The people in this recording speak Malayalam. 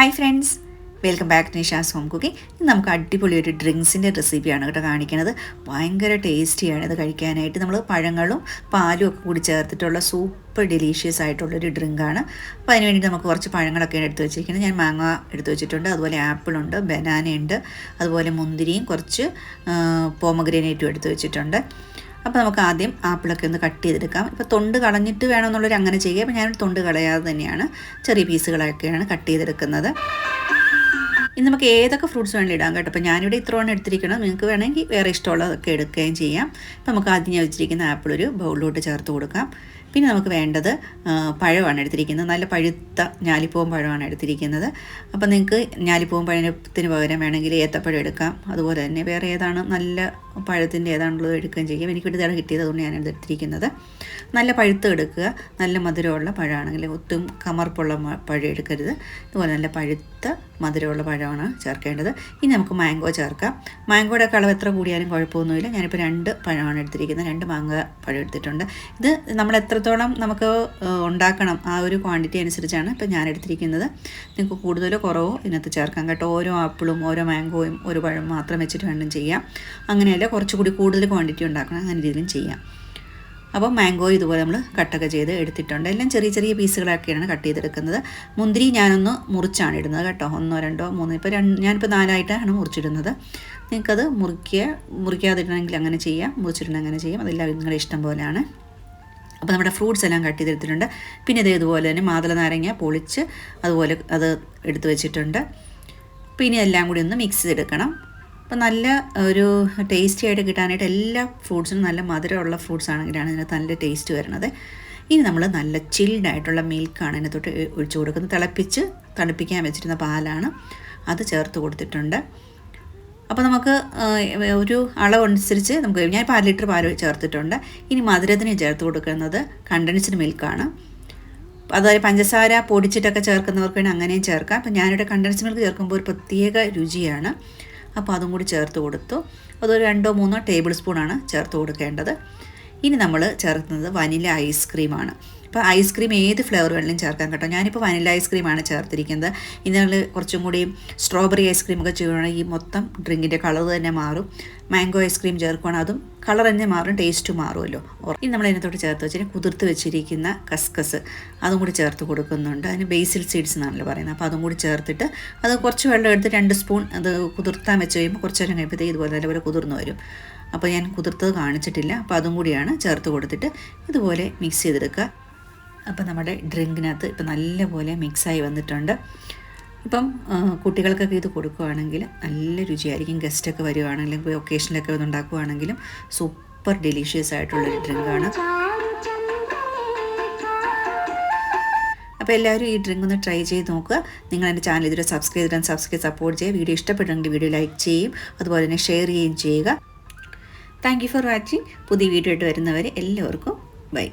Hi friends welcome back to Nisha's home cooking ഇന്ന് നമുക്ക് അടിപൊളി ഒരു ഡ്രിങ്ക്സിന്റെ റെസിപ്പിയാണ് കേട്ടോ കാണിക്കുന്നത് ഭയങ്കര ടേസ്റ്റിയാണ് ഇത് കഴിക്കാനായിട്ട്. നമ്മൾ പഴങ്ങളും പാലും ഒക്കെ കൂടി ചേർത്തിട്ടുള്ള സൂപ്പർ ഡെലീഷ്യസ് ആയിട്ടുള്ളൊരു ഡ്രിങ്കാണ് അപ്പോൾ അതിന് വേണ്ടി നമുക്ക് കുറച്ച് പഴങ്ങളൊക്കെയാണ് എടുത്ത് വെച്ചിരിക്കുന്നത്. ഞാൻ മാങ്ങ എടുത്ത് വെച്ചിട്ടുണ്ട്. അതുപോലെ ആപ്പിളുണ്ട് ബനാനയുണ്ട് അതുപോലെ മുന്തിരിയും കുറച്ച് പോമഗ്രനേറ്റും എടുത്ത് വെച്ചിട്ടുണ്ട്. അപ്പോൾ നമുക്ക് ആദ്യം ആപ്പിളൊക്കെ ഒന്ന് കട്ട് ചെയ്തെടുക്കാം. ഇപ്പോൾ തൊണ്ട് കളഞ്ഞിട്ട് വേണമെന്നുള്ളൊരു അങ്ങനെ ചെയ്യുക. അപ്പോൾ ഞാൻ തൊണ്ട് കളയാതെ തന്നെയാണ് ചെറിയ പീസുകളൊക്കെയാണ് കട്ട് ചെയ്തെടുക്കുന്നത്. ഇനി നമുക്ക് ഏതൊക്കെ ഫ്രൂട്ട്സ് വേണമെങ്കിലും ഇടാം കേട്ടോ. അപ്പോൾ ഞാനിവിടെ ഇത്രയാണ് എടുത്തിരിക്കണം നിങ്ങൾക്ക് വേണമെങ്കിൽ വേറെ ഇഷ്ടമുള്ളതൊക്കെ എടുക്കുകയും ചെയ്യാം. അപ്പോൾ നമുക്ക് ആദ്യം ഞാൻ വെച്ചിരിക്കുന്ന ആപ്പിൾ ഒരു ബൗളിലോട്ട് ചേർത്ത് കൊടുക്കാം. പിന്നെ നമുക്ക് വേണ്ടത് പഴമാണ് എടുത്തിരിക്കുന്നത്. നല്ല പഴുത്ത ഞാലിപ്പൂവൻ പഴമാണ് എടുത്തിരിക്കുന്നത്. അപ്പം നിങ്ങൾക്ക് ഞാലിപ്പൂവൻ പഴത്തിന് പകരം വേണമെങ്കിൽ ഏത്തപ്പഴം എടുക്കാം. അതുപോലെ തന്നെ വേറെ ഏതാണ് നല്ല പഴത്തിന്റെ ഏതാണുള്ളത് എടുക്കുകയും ചെയ്യാം. എനിക്കിവിടെ ഇതാണ് കിട്ടിയത് അതുകൊണ്ട് ഞാൻ എടുത്തിരിക്കുന്നത്. നല്ല പഴുത്ത് എടുക്കുക. നല്ല മധുരമുള്ള പഴമാണെങ്കിൽ ഒത്തും കമർപ്പുള്ള പഴം എടുക്കരുത്. അതുപോലെ നല്ല പഴുത്ത മധുരമുള്ള പഴമാണ് ചേർക്കേണ്ടത്. ഇനി നമുക്ക് മാംഗോ ചേർക്കാം. മാംഗോയുടെ കളവ് എത്ര കൂടിയാലും കുഴപ്പമൊന്നുമില്ല. ഞാനിപ്പോൾ രണ്ട് പഴമാണ് എടുത്തിരിക്കുന്നത്. രണ്ട് മാങ്ങ പഴം എടുത്തിട്ടുണ്ട്. ഇത് നമ്മൾ എത്രത്തോളം നമുക്ക് ഉണ്ടാക്കണം ആ ഒരു ക്വാണ്ടിറ്റി അനുസരിച്ചാണ് ഇപ്പോൾ ഞാൻ എടുത്തിരിക്കുന്നത് നിങ്ങൾക്ക് കൂടുതലോ കുറവോ ഇതിനകത്ത് ചേർക്കാം കേട്ടോ. ഓരോ ആപ്പിളും ഓരോ മാംഗോയും ഒരു പഴം മാത്രം വെച്ചിട്ട് വേണം ചെയ്യാം. അങ്ങനെയല്ല കുറച്ചുകൂടി കൂടുതൽ ക്വാണ്ടിറ്റി ഉണ്ടാക്കണം അങ്ങനെ രീതിയിലും ചെയ്യാം. അപ്പോൾ മാംഗോ ഇതുപോലെ നമ്മൾ കട്ടൊക്കെ ചെയ്ത് എടുത്തിട്ടുണ്ട്. എല്ലാം ചെറിയ ചെറിയ പീസുകളൊക്കെയാണ് കട്ട് ചെയ്തെടുക്കുന്നത്. മുന്തിരി ഞാനൊന്ന് മുറിച്ചാണ് ഇടുന്നത് കേട്ടോ. ഒന്നോ രണ്ടോ മൂന്നോ ഇപ്പോൾ രണ്ട് ഞാനിപ്പോൾ നാലായിട്ടാണ് മുറിച്ചിടുന്നത്. നിങ്ങൾക്കത് മുറിക്കുക മുറിക്കാതിടണമെങ്കിൽ അങ്ങനെ ചെയ്യാം മുറിച്ചിടണമെങ്കിൽ അങ്ങനെ ചെയ്യാം. അതെല്ലാം നിങ്ങളുടെ ഇഷ്ടം പോലെയാണ്. അപ്പോൾ നമ്മുടെ ഫ്രൂട്ട്സ് എല്ലാം കട്ട് ചെയ്തെടുത്തിട്ടുണ്ട്. പിന്നെ ഇത് ഇതുപോലെ തന്നെ മാതള നാരങ്ങ പൊളിച്ച് അതുപോലെ അത് എടുത്തു വെച്ചിട്ടുണ്ട്. പിന്നെ എല്ലാം കൂടി ഒന്ന് മിക്സ് ചെയ്തെടുക്കണം. അപ്പോൾ നല്ല ഒരു ടേസ്റ്റി ആയിട്ട് കിട്ടാനായിട്ട് എല്ലാ ഫ്രൂട്ട്സിനും നല്ല മധുരമുള്ള ഫ്രൂട്ട്സ് ആണെങ്കിലാണ് ഇതിനകത്ത് നല്ല ടേസ്റ്റ് വരുന്നത്. ഇനി നമ്മൾ നല്ല ചിൽഡ് ആയിട്ടുള്ള മിൽക്കാണ് ഇതിനകത്തോട്ട് ഒഴിച്ചു കൊടുക്കുന്നത്. തിളപ്പിച്ച് തണുപ്പിക്കാൻ വെച്ചിരുന്ന പാലാണ് അത് ചേർത്ത് കൊടുത്തിട്ടുണ്ട്. അപ്പോൾ നമുക്ക് ഒരു അളവനുസരിച്ച് നമുക്ക് ഞാൻ ഇപ്പോൾ അര ലിറ്റർ പാൽ ചേർത്തിട്ടുണ്ട്. ഇനി മധുരത്തിന് ചേർത്ത് കൊടുക്കുന്നത് കണ്ടൻസ്ഡ് മിൽക്കാണ് അതുപോലെ പഞ്ചസാര പൊടിച്ചിട്ടൊക്കെ ചേർക്കുന്നവർക്ക് വേണമെങ്കിൽ അങ്ങനെയും ചേർക്കാം. അപ്പോൾ ഞാനിവിടെ കണ്ടൻസ്ഡ് മിൽക്ക് ചേർക്കുമ്പോൾ ഒരു പ്രത്യേക രുചിയാണ്. അപ്പോൾ അതും കൂടി ചേർത്ത് കൊടുത്തു. അതൊരു രണ്ടോ മൂന്നോ ടേബിൾ സ്പൂണാണ് ചേർത്ത് കൊടുക്കേണ്ടത്. ഇനി നമ്മൾ ചേർക്കുന്നത് വനില ഐസ്ക്രീമാണ് ഇപ്പോൾ ഐസ്ക്രീം ഏത് ഫ്ലേവർ വേണമെങ്കിലും ചേർക്കാൻ കേട്ടോ. ഞാനിപ്പോൾ വനില ഐസ്ക്രീമാണ് ചേർത്തിരിക്കുന്നത്. ഇനി നമ്മൾ കുറച്ചും കൂടി സ്ട്രോബെറി ഐസ്ക്രീം ഒക്കെ ചെയ്യുകയാണെങ്കിൽ മൊത്തം ഡ്രിങ്കിന്റെ കളർ തന്നെ മാറും. മാംഗോ ഐസ്ക്രീം ചേർക്കുകയാണെങ്കിൽ അതും കളർ തന്നെ മാറും ടേസ്റ്റ് മാറുമല്ലോ. ഇനി നമ്മൾ അതിനകത്തോട്ട് ചേർത്ത് വെച്ചാൽ കുതിർത്ത് വെച്ചിരിക്കുന്ന കസ്കസ് അതും കൂടി ചേർത്ത് കൊടുക്കുന്നുണ്ട്. അതിന് ബേസിൽ സീഡ്സ് എന്നാണല്ലോ പറയുന്നത്. അപ്പോൾ അതും കൂടി ചേർത്തിട്ട് അത് കുറച്ച് വെള്ളം എടുത്ത് രണ്ട് സ്പൂൺ അത് കുതിർത്താൻ വെച്ച് കഴിയുമ്പോൾ കുറച്ച് നേരം കഴിയുമ്പോഴത്തേക്ക് ഇതുപോലെ നല്ലപോലെ കുതിർന്ന് വരും. അപ്പോൾ ഞാൻ കുതിർത്തത് കാണിച്ചിട്ടില്ല. അപ്പോൾ അതും കൂടിയാണ് ചേർത്ത് കൊടുത്തിട്ട് ഇതുപോലെ മിക്സ് ചെയ്തെടുക്കുക. അപ്പോൾ നമ്മുടെ ഡ്രിങ്കിനകത്ത് ഇപ്പം നല്ലപോലെ മിക്സായി വന്നിട്ടുണ്ട്. ഇപ്പം കുട്ടികൾക്കൊക്കെ ഇത് കൊടുക്കുകയാണെങ്കിൽ നല്ല രുചിയായിരിക്കും. ഗസ്റ്റൊക്കെ വരികയാണെങ്കിലും ഇപ്പോൾ ഒക്കേഷനിലൊക്കെ ഉണ്ടാക്കുകയാണെങ്കിലും സൂപ്പർ ഡെലീഷ്യസ് ആയിട്ടുള്ളൊരു ഡ്രിങ്കാണ് അപ്പോൾ എല്ലാവരും ഈ ഡ്രിങ്ക് ഒന്ന് ട്രൈ ചെയ്ത് നോക്കുക. നിങ്ങൾ എന്റെ ചാനൽ ഇതുവരെ സബ്സ്ക്രൈബ് ചെയ്താൽ സബ്സ്ക്രൈബ് സപ്പോർട്ട് ചെയ്യുക. വീഡിയോ ഇഷ്ടപ്പെട്ടെങ്കിൽ വീഡിയോ ലൈക്ക് ചെയ്യും അതുപോലെ തന്നെ ഷെയർ ചെയ്യുകയും ചെയ്യുക. താങ്ക് യു ഫോർ വാച്ചിങ് പുതിയ വീഡിയോ ആയിട്ട് വരുന്നവരെ എല്ലാവർക്കും ബൈ